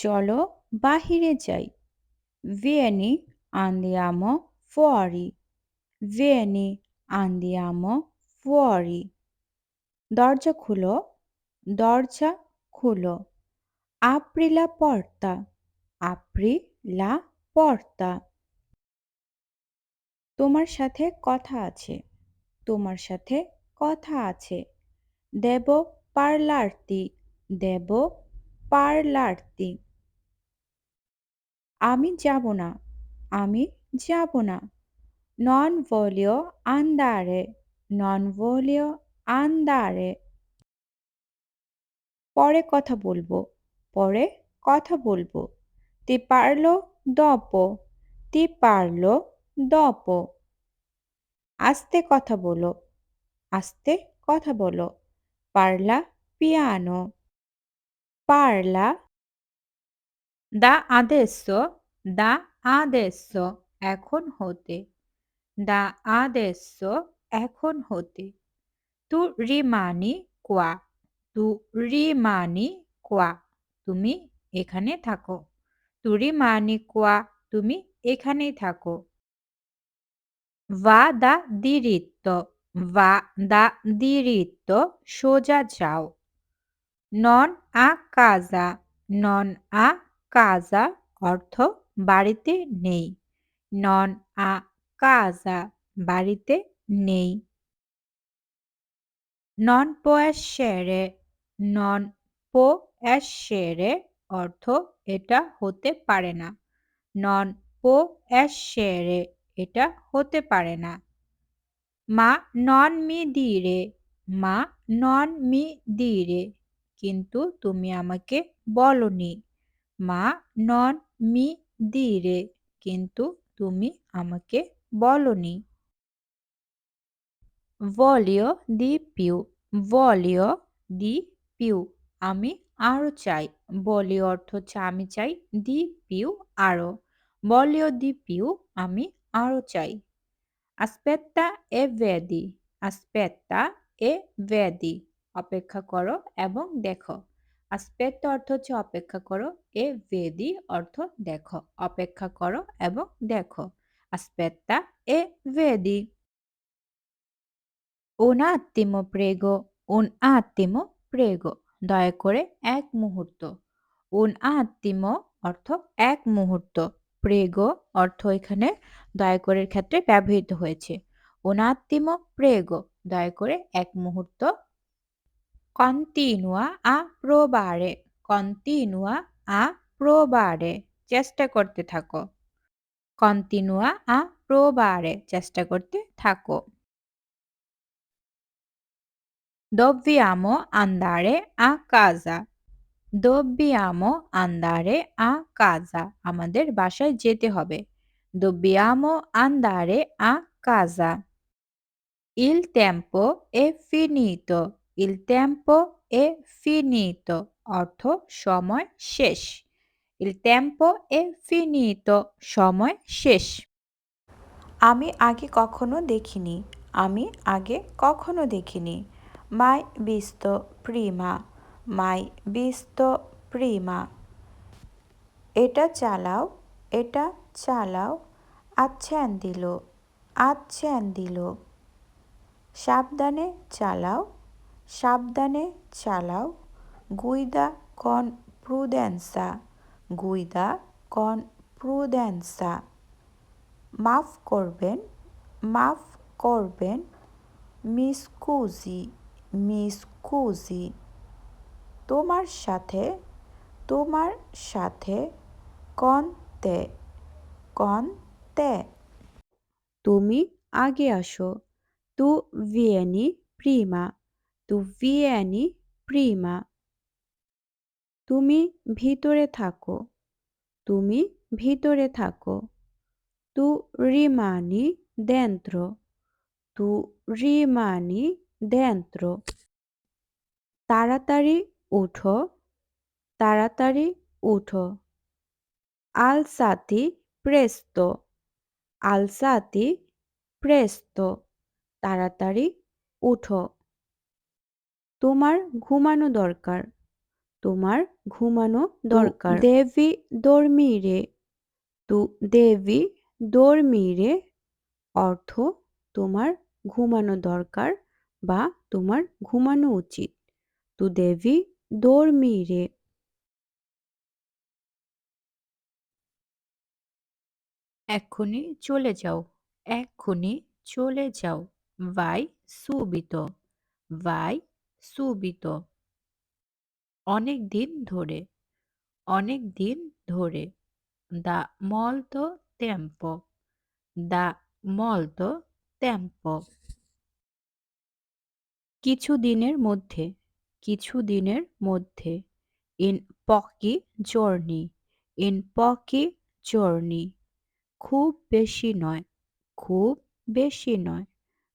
চলো বাহিরে যাই। ভেনি আন্দিয়ামো ফোয়ারি ভেনি আন্দিয়ামো ফোয়ারি দরজা খুলো। দরজা খুলো। আপ্রিলা পর্তা আপ্রিলা পর্তা তোমার সাথে কথা আছে। তোমার সাথে কথা আছে। দেব পার্লার্তি দেব পার্লার্তি আমি যাব না, আমি যাব না। নন ভলিও আন্দারে নন ভলিও আন্দারে পরে কথা বলব, পরে কথা বলব। তে পারল দপ তে পারল দপ আস্তে কথা বলো, আস্তে কথা বলো। পারলা পিয়ানো পারলা দা আদেশ দা আদেশ এখন হতে দা আদেশ এখন হতে, তু রিমানি কুয়া, তু রিমানি কুয়া, তুমি এখানে থাকো, তু রিমানি কুয়া, তুমি এখানেই থাকো। বা দা দিরিত্ব বা দা দিরিত্ব সোজা যাও, নন আ কাজা, নন আ casa অর্থ বাড়িতে নেই। নন আ কাজা বাড়িতে নেই। নন পো পোয়াশেরে, নন পো অ্যাশেরে অর্থ এটা হতে পারে না। নন পো অ্যাশেরে এটা হতে পারে না। মা নন মি দিরে, মা নন মি দিরে, কিন্তু তুমি আমাকে বলনি। মা নন মি দিরে কিন্তু তুমি আমাকে বলনি। ভলিও দি পিউ, ভলিও দি পিউ, আমি আরও চাই। বলিও অর্থ হচ্ছে আমি চাই, দি পিউ আরও। বলিও দি পিউ, আমি আরও চাই। আসপেত্তা এ ভেদি, আসপেত্তা এ ভেদি। অপেক্ষা করো এবং দেখো। আসপেত্তা অর্থ হচ্ছে অপেক্ষা করো এ ভেদি অর্থ দেখো অপেক্ষা করো এবং দেখো আসপেত্তা এ ভেদি Un attimo prego, un attimo prego দয়া করে এক মুহূর্ত। un attimo অর্থ এক মুহূর্ত প্রেগো অর্থ এখানে দয়া করের ক্ষেত্রে ব্যবহৃত হয়েছে। attimo prego দয়া করে এক মুহূর্ত। Continua a provare continua a provare চেষ্টা করতে থাকো continua a provare চেষ্টা করতে থাকো Dobbiamo andare a casa. Dobbiamo andare a casa. আমাদের বাসায় যেতে হবে Dobbiamo andare a casa. Il tempo è finito. Il tempo è finito. অর্থ সময় শেষ। Il tempo è finito. সময় শেষ। আমি আগে কখনো দেখিনি। আমি আগে কখনো দেখিনি। মাই বিস্ত প্রিমা, মাই বিস্ত প্রিমা এটা চালাও। এটা চালাও। আচ্ছান দিল। আচ্ছান দিল। সাবধানে চালাও। সাবধানে চালাও। guida con prudenza guida con prudenza মাফ করবেন মাফ করবেন। মিসকুজি মিসকুজি। তোমার সাথে তোমার সাথে কনতে কনতে। তুমি আগে আসো। তু ভিয়েনি প্রিমা। তু ভিয়েনি প্রিমা। তুমি ভিতরে থাকো। তুমি ভিতরে থাকো। তু রিমানি দেন্ত্র। তু রিমানি dentro তাড়াতাড়ি উঠো। তাড়াতাড়ি উঠো। alzati presto alzati presto তাড়াতাড়ি উঠো। তোমার ঘুমানো দরকার। তোমার ঘুমানো দরকার। দেবি dormire তু দেবি dormire অর্থ তোমার ঘুমানো দরকার বা তোমার ঘুমানো উচিত। তু দেবি dormire এক্ষুনি চলে যাও এক্ষুনি চলে যাও। ভাই সুবিত। ভাই সুবিত। অনেক দিন ধরে অনেক দিন ধরে, দা মলতো টেম্পো দা মলতো টেম্পো কিছু দিনের মধ্যে কিছু দিনের মধ্যে ইন পকি জর্নি ইন পকি জর্নি খুব বেশি নয়, খুব বেশি নয়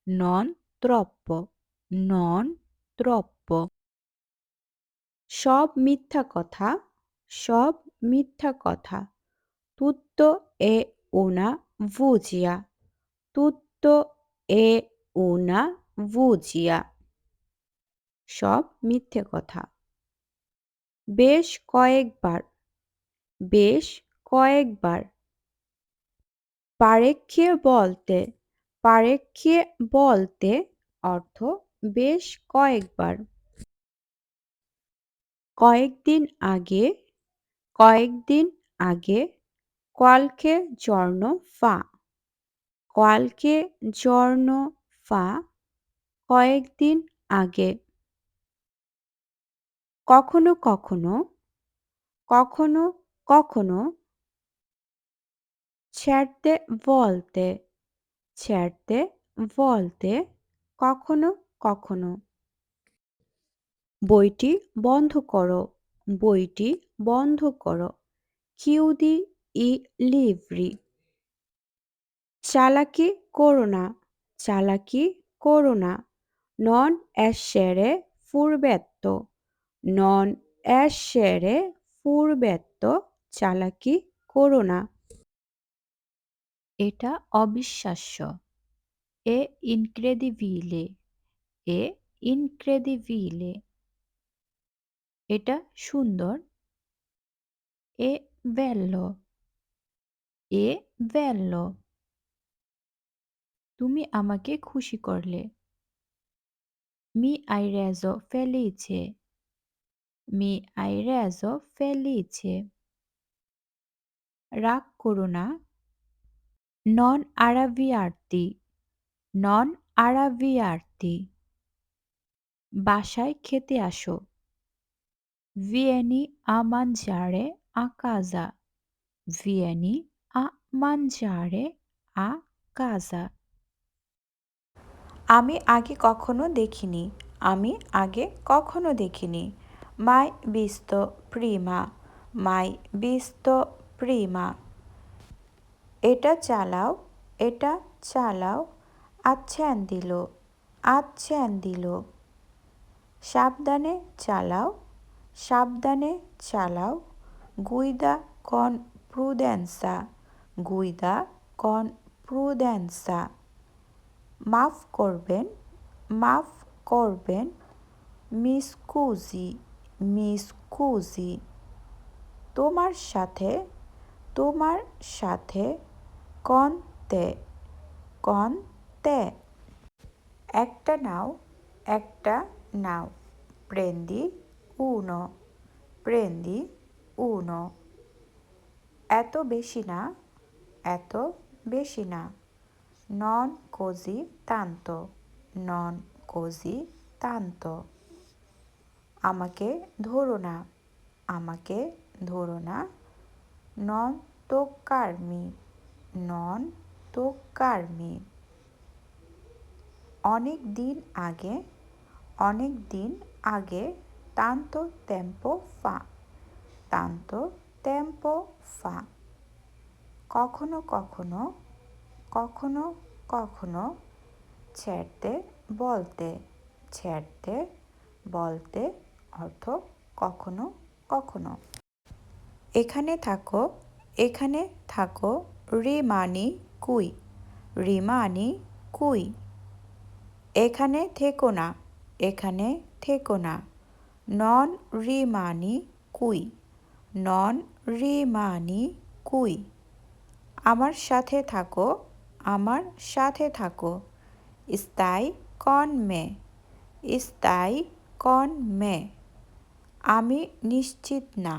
নন ত্রপ্প নন ত্রপ্প সব মিথ্যা কথা সব মিথ্যা কথা তুত্ত এ ওনা ভুজিয়া তুত্ত এ ওনা ভুজিয়া সব মিথ্যে কথা বেশ কয়েকবার বেশ কয়েকবার পারেক্ষে বলতে পারেক্ষে বলতে অর্থ বেশ কয়েকবার। কয়েকদিন আগে কয়েকদিন আগে কোয়ালকে জর্ণ ফা। কোয়ালকে জর্ণ ফা কয়েকদিন আগে। কখনো কখনো কখনো কখনো ছেড়তে বলতে ছেড়তে বলতে কখনো কখনো? বইটি বন্ধ করো। বইটি বন্ধ করো। কিউদি ই লিভরি। চালাকি করো না। চালাকি করো না। নন এসেরে ফুরবেত্ত নন এসেরে ফুরবেত্ত চালাকি করো না। এটা অবিশ্বাস্য। এ ইনক্রেডিভিলে এ ইনক্রেডিভিলে এটা সুন্দর, এ বেল্লো এ বেল্লো তুমি আমাকে খুশি করলে মি আই রেজো ফেলিছে মি আই রেজো ফেলিছে রাগ করো না নন আরাভিয়ার্তি নন আরাভিয়ার্তি বাসায় খেতে আসো। ভিয়েনি আ mangiare a casa vieni a mangiare a casa আমি আগে কখনো দেখিনি। আমি আগে কখনো দেখিনি। মাই বিস্ত প্রিমা। মাই বিস্ত প্রিমা। এটা চালাও এটা চালাও। আচ্ছ্যান দিল আচ্ছ্যান দিল। সাবধানে চালাও সাবধানে চালাও। গুইদা কন প্রুডেন্সা গুইদা কন প্রুডেন্সা মাফ করবেন মাফ করবেন। মিসকুজি মিসকুজি। তোমার সাথে তোমার সাথে কন তে কন তে একটা নাও একটা নাও। প্রেন্দি উনো প্রেন্দি উনো এত বেশি না, এত বেশি না। নন কোজি তান্ত, নন কোজি তান্ত। আমাকে ধরো না, আমাকে ধরো না। নন তো কার্মি নন তো কার্মি অনেক দিন আগে, অনেক দিন আগে তান্ত টেম্পো ফা। তান্ত টেম্পো ফা। কখনো কখনো কখনো কখনো ছেড়তে বলতে ছেড়তে বলতে অর্থ কখনো কখনো। এখানে থাকো এখানে থাকো, রিমানি কুই রিমানি কুই। এখানে থেকো না, এখানে থেকো না। নন রিমানি কুই। নন রিমানি কুই। আমার সাথে থাকো, আমার সাথে থাকো। স্তাই কন মে। স্তাই কন মে। আমি নিশ্চিত না।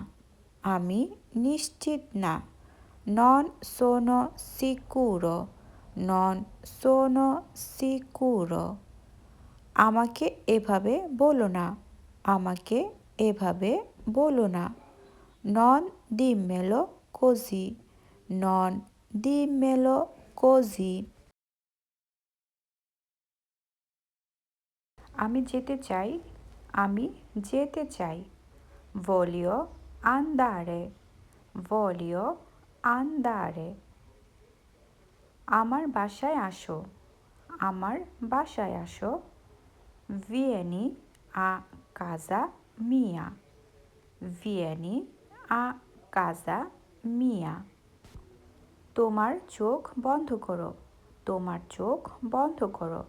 আমি নিশ্চিত না। নন সোনো সিকুরো নন সোনো সিকুরো আমাকে এভাবে বলো না, আমাকে এভাবে বলো না। নন দি মেলো কোজি, নন দি মেলো কোজি। আমি যেতে চাই, আমি যেতে চাই। ভলিও আন্দারে ভলিও আন্দারে। আমার বাসায় আসো, আমার বাসায় আসো। ভিয়েনি আ কাজা মিয়া ভিয়েনি আ কাজা মিয়া তোমার চোখ বন্ধ করো। তোমার চোখ বন্ধ করো।